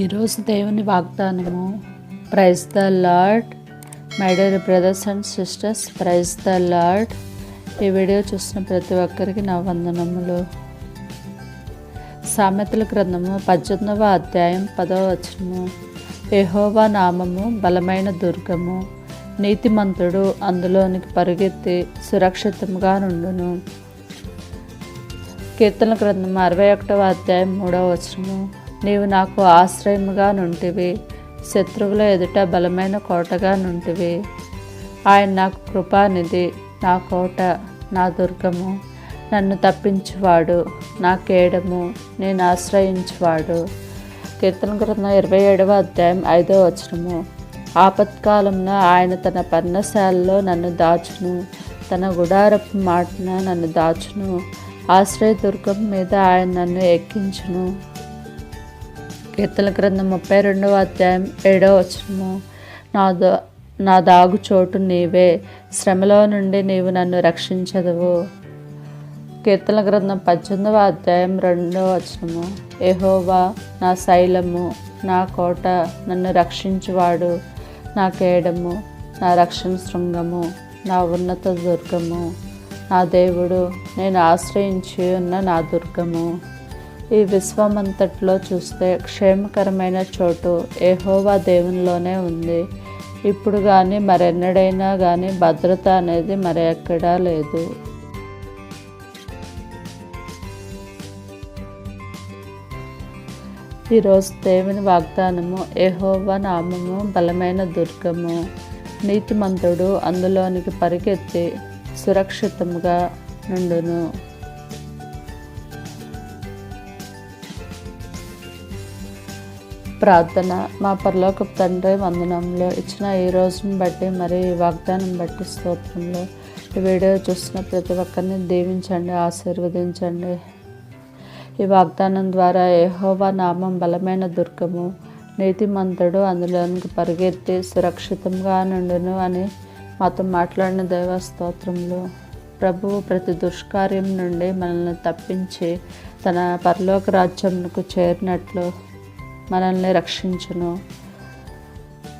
ఈరోజు దేవుని వాగ్దానము praise the Lord my dear brothers and sisters praise the Lord ఈ వీడియో చూసిన ప్రతి ఒక్కరికి నా వందనములు. సామెతల గ్రంథము పద్దెనిమిదవ అధ్యాయం పదవ వచనము. ఎహోవా నామము బలమైన దుర్గము నీతిమంతుడు అందులోనికి పరుగెత్తి సురక్షితంగా నుండును. కీర్తన గ్రంథం అరవై ఒకటవ అధ్యాయం మూడవ వచనము. నీవు నాకు ఆశ్రయముగా నుంటివి. శత్రువుల ఎదుట బలమైన కోటగా నుంటివి. ఆయన నాకు కృపానిధి నా కోట నా దుర్గము. నన్ను తప్పించువాడు నా కేడము నేను ఆశ్రయించువాడు. కీర్తన గ్రంథం ఇరవై ఏడవ అధ్యాయం ఐదవ వచనము. ఆపత్కాలంలో ఆయన తన పర్ణశాలలో నన్ను దాచును. తన గుడారపు మాటన నన్ను దాచును. ఆశ్రయ దుర్గం మీద ఆయన నన్ను ఎక్కించును. కీర్తన గ్రంథం ముప్పై రెండవ అధ్యాయం ఏడవ వచనము. నా దా నా దాగు చోటు నీవే శ్రమలో నుండి నీవు నన్ను రక్షించదువు. కీర్తన గ్రంథం పద్దెనిమిదవ అధ్యాయం రెండవ వచనము. ఎహోవా నా శైలము నా కోట నన్ను రక్షించువాడు. నా కేడము నా రక్షణ శృంగము నా ఉన్నత దుర్గము. నా దేవుడు నేను ఆశ్రయించి ఉన్న నా దుర్గము. ఈ విశ్వమంతట్లో చూస్తే క్షేమకరమైన చోటు ఏహోవా దేవునిలోనే ఉంది. ఇప్పుడు కానీ మరెన్నడైనా కానీ భద్రత అనేది మరి ఎక్కడా లేదు. ఈరోజు దేవుని వాగ్దానము ఏహోవా నామము బలమైన దుర్గము. నీతిమంతుడు అందులోనికి పరిగెత్తి సురక్షితంగా నుండును. ప్రార్థన. మా పరలోకపు తండ్రి వందనంలో ఇచ్చిన ఈ రోజును బట్టి మరి ఈ వాగ్దానం బట్టి స్తోత్రంలో ఈ వీడియో చూసిన ప్రతి ఒక్కరిని దీవించండి ఆశీర్వదించండి. ఈ వాగ్దానం ద్వారా ఏహోవా నామం బలమైన దుర్గము నీతిమంతుడు అందులోనికి పరిగెత్తి సురక్షితంగా నుండును అని మాతో మాట్లాడిన దైవ స్తోత్రంలో. ప్రభువు ప్రతి దుష్కార్యం నుండి మనల్ని తప్పించి తన పరలోక రాజ్యంకు చేరినట్లు మనల్ని రక్షించును.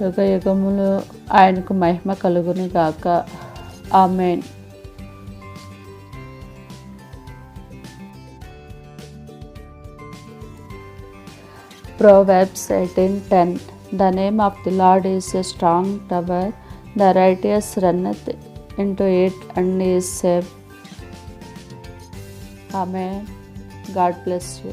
యుగ యుగములు ఆయనకు మహిమ కలుగుని గాక. Amen. Proverbs eighteen ten. The name of the Lord is a strong tower. The righteous runneth into it and is safe amen God bless you.